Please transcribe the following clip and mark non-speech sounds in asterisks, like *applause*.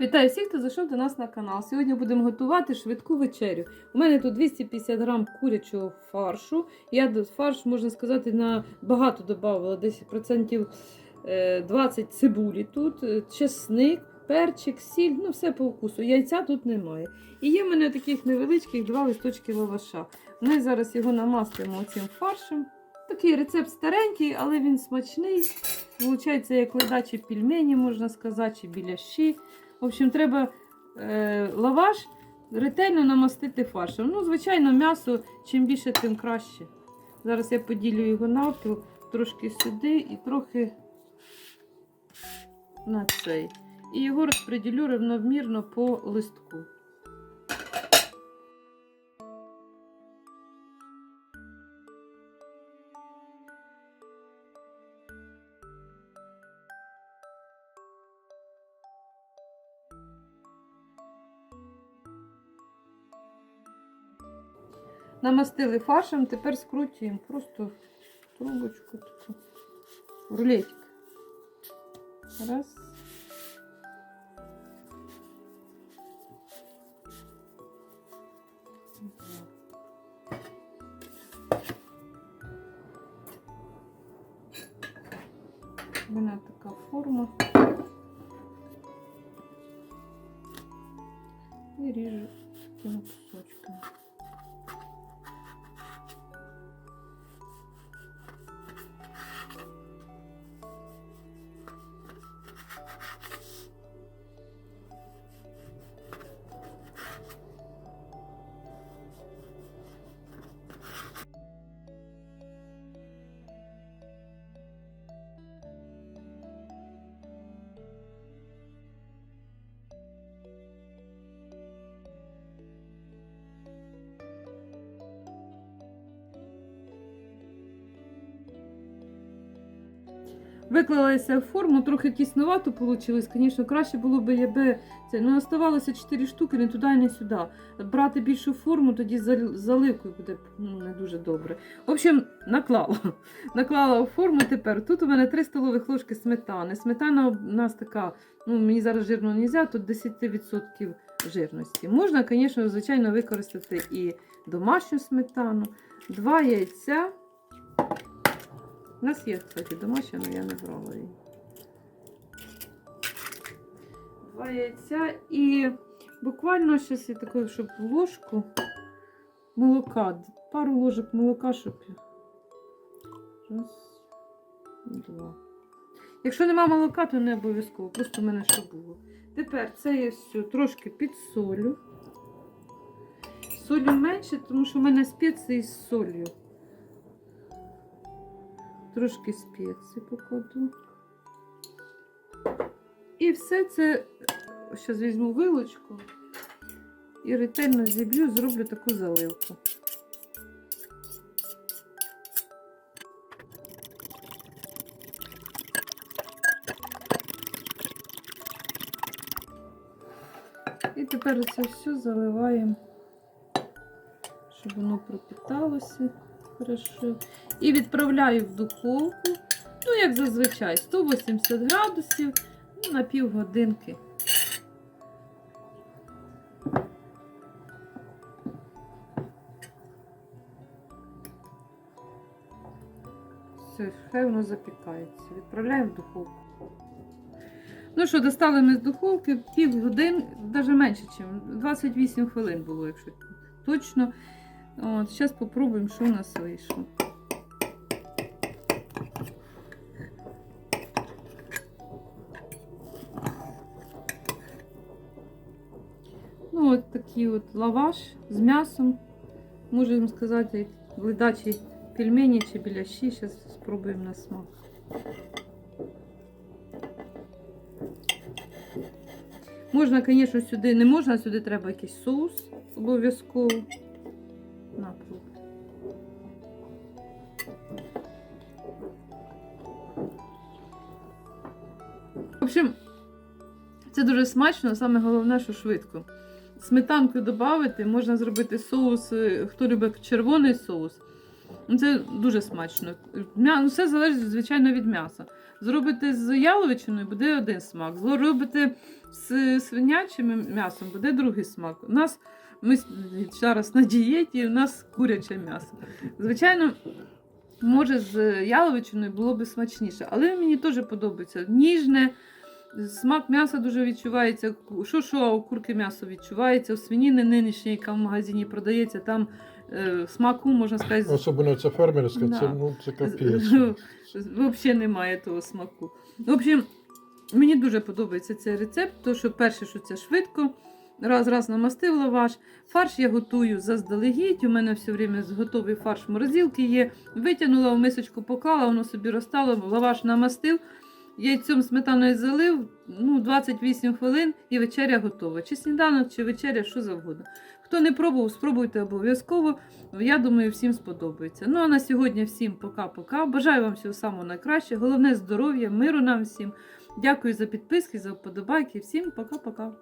Вітаю всіх, хто зайшов до нас на канал. Сьогодні будемо готувати швидку вечерю. У мене тут 250 грам курячого фаршу. Я до фарш, можна сказати, на багато додавала, десь процентів е, 20 цибулі тут, е, чесник, перчик, сіль, ну все по вкусу. Яйця тут немає. І є в мене таких невеличких два листочки лаваша. Ми зараз його намастимо цим фаршем. Такий рецепт старенький, але він смачний. Получається, як ледачі пельмені, можна сказати, чи біляші. В общем, треба е, лаваш ретельно намастити фаршем. Ну, звичайно, м'ясо, чим більше, тим краще. Зараз я поділю його навпіл, трошки сюди і трохи на цей. І його розподілю рівномірно по листку. Намастили фаршем, тепер скручуємо просто трубочку таку. в Рулетик. Раз. Два. У мене така форма. І ріжу такими кусочками. Виклалася в форму, трохи тіснувато вийшло. Звісно, краще було б, якби це. Ну, оставалося 4 штуки, не туди, не сюди. Брати більшу форму, тоді з заливкою буде ну, не дуже добре. В общем, наклала. *laughs* Наклала в форму тепер. Тут у мене 3 столових ложки сметани. Сметана у нас така, ну мені зараз жирно не можна, тут 10% жирності. Можна, звісно, звичайно, використати і домашню сметану, два яйця. У нас є, кстати, домашня, але я не брала її. Два яйця і буквально щось я таке, щоб ложку молока. Пару ложок молока, щоб. Раз, два. Якщо нема молока, то не обов'язково. Просто в мене що було. Тепер це я все трошки підсолю. Солю менше, тому що в мене спеції з солью. Трошки спеції покладу. І все це, зараз візьму вилочку і ретельно зіб'ю, зроблю таку заливку. І тепер це все заливаємо, щоб воно пропіталося хорошо. І відправляю в духовку, ну, як зазвичай, 180 градусів ну, на півгодинки. Все, хай воно запікається. Відправляємо в духовку. Ну що, достали ми з духовки півгодин, навіть менше, ніж 28 хвилин було, якщо точно. От, зараз спробуємо, що у нас вийшло. Ну, от такий от лаваш з м'ясом. Можемо сказати, ледачі пельмені чи біляші. Зараз спробуємо на смак. Можна, звісно, сюди не можна, сюди треба якийсь соус обов'язково. На. В общем, це дуже смачно, саме головне, що швидко. Сметанку додати, можна зробити соус, е, хто любить червоний соус. Ну, Це дуже смачно. М'я- ну, Все залежить, звичайно, від м'яса. Зробите з яловичиною, буде один смак. Зробите з свинячим м'ясом, буде другий смак. У нас ми зараз на дієті, у нас куряче м'ясо. Звичайно, може, з яловичиною було б смачніше, але мені теж подобається. Ніжне, смак м'яса дуже відчувається. Що що, а у курки м'ясо відчувається. У свиніни нинішньої, яка в магазині продається, там е, смаку, можна сказати, Особливо це фермерська, Да. це, ну, це капець. Взагалі немає того смаку. В общем, мені дуже подобається цей рецепт, тому що перше, що це швидко. Раз, раз намастив лаваш. Фарш я готую заздалегідь. У мене все время готовий фарш в морозилці є. Витягнула в мисочку, поклала, воно собі розтало, лаваш намастив. Яйцем сметаною залив, ну, 28 хвилин і вечеря готова. Чи сніданок, чи вечеря, що завгодно. Хто не пробував, спробуйте обов'язково. Я думаю, всім сподобається. Ну а на сьогодні всім пока-пока. Бажаю вам всього самого найкращого. Головне здоров'я, миру нам всім. Дякую за підписки, за вподобайки. Всім пока-пока.